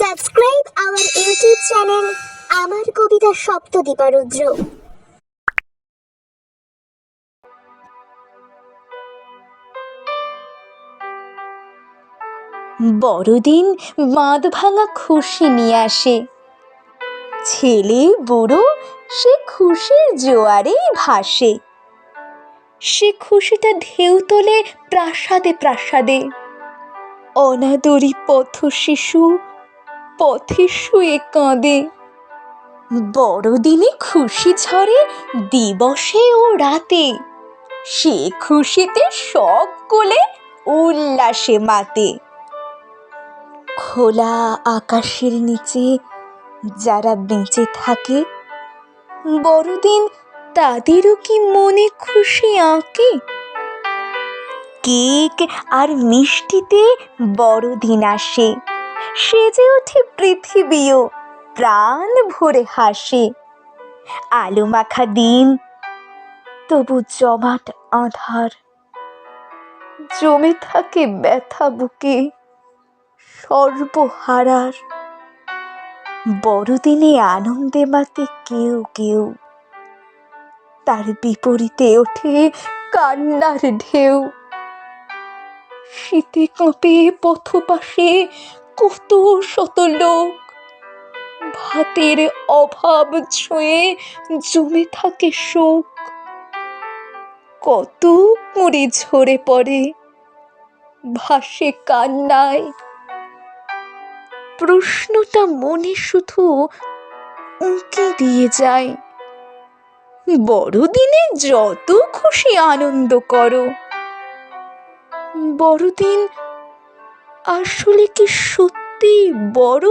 Subscribe our YouTube channel আমার কবিতা সপ্তদীপারুদ্র বড়দিন বাঁধ ভাঙা খুশি নিয়ে আসে। ছেলে, বুড়ো, সে খুশির জোয়ারেই ভাসে। সে খুশিটা ঢেউ তোলে প্রাসাদে প্রাসাদে। অনাদরি পথ শিশু পথে শুয়ে কাঁদে। বড়দিনে খুশি ঝরে দিবসে ও রাতে। সে খুশিতে সব কোলে উল্লাসে মাতে। খোলা আকাশের নিচে যারা বেঁচে থাকে, বড়দিন তাদেরও কি মনে খুশি আঁকে? কেক আর মিষ্টিতে বড়দিন আসে। সেজে ওঠে পৃথিবীও, প্রাণ ভরে হাসে। আলো মাখা দিন, তবু জমাট আধার। জমে থাকে ব্যথা বুকে, সর্বহারার। বড়দিনে আনন্দে মাতে কেউ কেউ, তার বিপরীতে ওঠে কান্নার ঢেউ। শীতে কাঁপে পথপাশে কত শত লোক। ভাতের অভাব ছুঁয়ে জমে থাকে শোক। কত কুড়ি ঝরে পড়ে, ভাসে কান্নায়। প্রশ্নটা মনে শুধু উঁকি দিয়ে যায়। বড়দিনে যত খুশি আনন্দ করো। বড়দিন আসলে কি সত্যি বড়?